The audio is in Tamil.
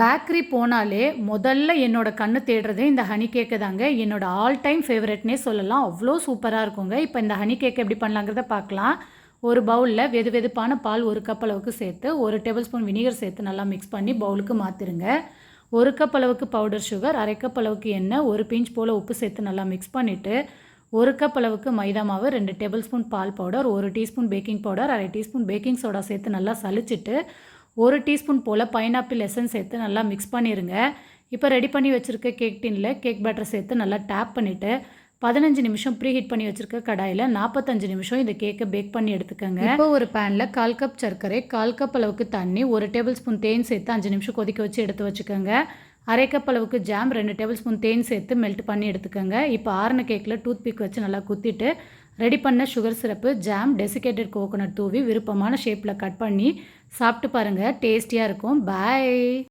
பேக்கரி போனாலே முதல்ல என்னோட கண்ணு தேடுறதே இந்த ஹனி கேக்கு தாங்க. என்னோட ஆல் டைம் ஃபேவரட்னே சொல்லலாம். அவ்வளோ சூப்பராக இருக்குங்க. இப்போ இந்த ஹனி கேக் எப்படி பண்ணலாங்கிறத பார்க்கலாம். ஒரு பவுலில் வெது வெதுப்பான பால் ஒரு கப் அளவுக்கு சேர்த்து ஒரு டேபிள் ஸ்பூன் வினிகர் சேர்த்து நல்லா மிக்ஸ் பண்ணி பவுலுக்கு மாற்றிருங்க ஒரு கப் அளவுக்கு பவுடர் சுகர் அரை கப் அளவுக்கு எண்ணெய் ஒரு பிஞ்ச் போல் உப்பு சேர்த்து நல்லா மிக்ஸ் பண்ணிவிட்டு ஒரு கப் அளவுக்கு மைதா மாவு ரெண்டு டேபிள் ஸ்பூன் பால் பவுடர் ஒரு டீஸ்பூன் பேக்கிங் பவுடர் அரை டீஸ்பூன் பேக்கிங் சோடா சேர்த்து நல்லா சலிச்சிட்டு ஒரு டீஸ்பூன் போல் பைனாப்பிள் எசன்ஸ் சேர்த்து நல்லா மிக்ஸ் பண்ணிடுங்க இப்போ ரெடி பண்ணி வச்சுருக்க கேக் டின்னில் கேக் பேட்டர் சேர்த்து நல்லா டேப் பண்ணிவிட்டு பதினஞ்சு நிமிஷம் ப்ரீ ஹீட் பண்ணி வச்சுருக்க கடாயில் நாற்பத்தஞ்சு நிமிஷம் இந்த கேக்கை பேக் பண்ணி எடுத்துக்கோங்க. இப்போ ஒரு பேனில் கால் கப் சர்க்கரை கால் கப் அளவுக்கு தண்ணி ஒரு டேபிள் ஸ்பூன் தேன் சேர்த்து அஞ்சு நிமிஷம் கொதிக்க வச்சு எடுத்து வச்சுக்கோங்க. அரை கப் அளவுக்கு ஜாம் ரெண்டு டேபிள் ஸ்பூன் தேன் சேர்த்து மெல்ட் பண்ணி எடுத்துக்கோங்க. இப்போ ஆறுன கேக்கில் டூத் பிக் வச்சு நல்லா குத்திட்டு ரெடி பண்ண sugar syrup jam desiccated coconut தூவி விருப்பமான ஷேப்பில் கட் பண்ணி சாப்பிட்டு பாருங்கள் டேஸ்டியாக இருக்கும். பாய்